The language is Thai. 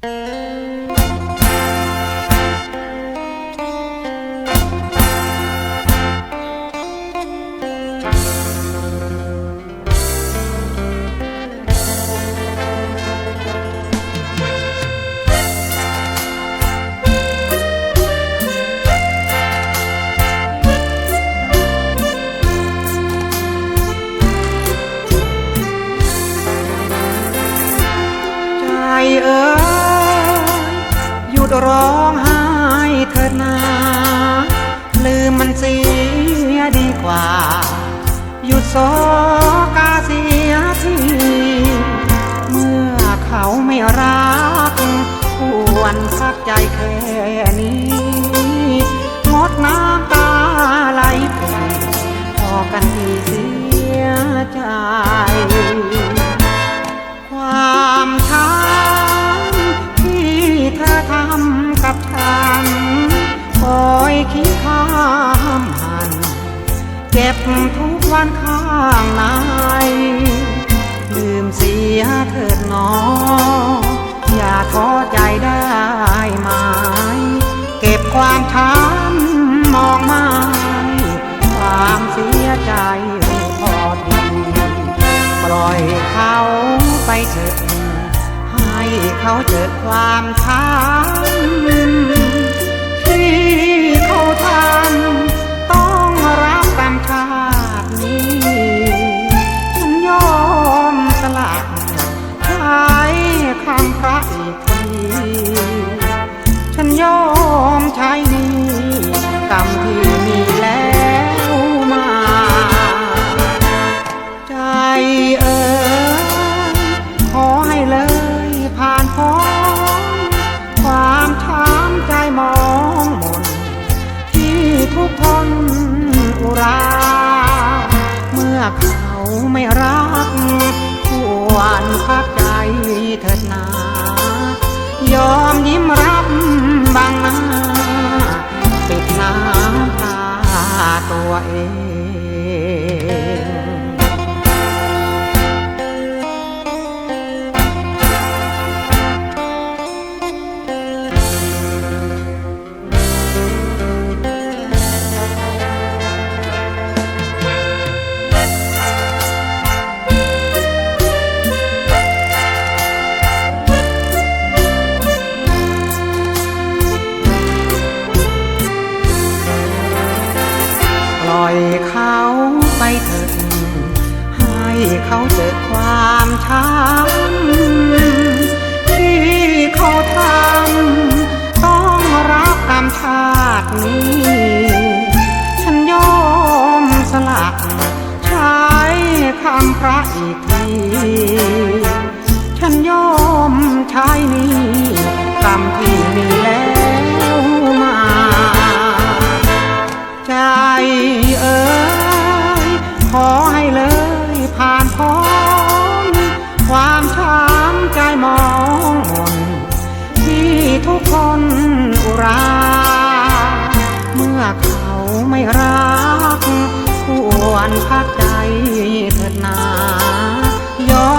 ใจเอ๋ยหยุ ดร้องไห้เถิดนา ลืมมันเสียดีกว่า หยุดโศกาเสียทีเมื่อเขาไม่รักควรสักใจแค่นี้งดน้ำตาไหลทีพอกันทีเสียใจ ก็บทุกวันข้างในลืมเสียเถิดหนออย่าท้อใจได้ไหมเก็บความช้ำมองไม่ความเสียใจพอดีปล่อยเขาไปเถอะให้เขาเจอความช้ำ เขาไม่รักควรพักใจเถิดนายอมยิ้มรับบางหน้าปิดน้ำตาตัวเอง เขาเจอความช้ำที่เขาทำต้องรับกรรมชาตินี้ ฉันยอมสละใช้คำพระอีกที ฉันยอมใช้นี้กรรมที่ ทุกคนอุรา เมื่อเขาไม่รักควรพักใจเถิดนายอม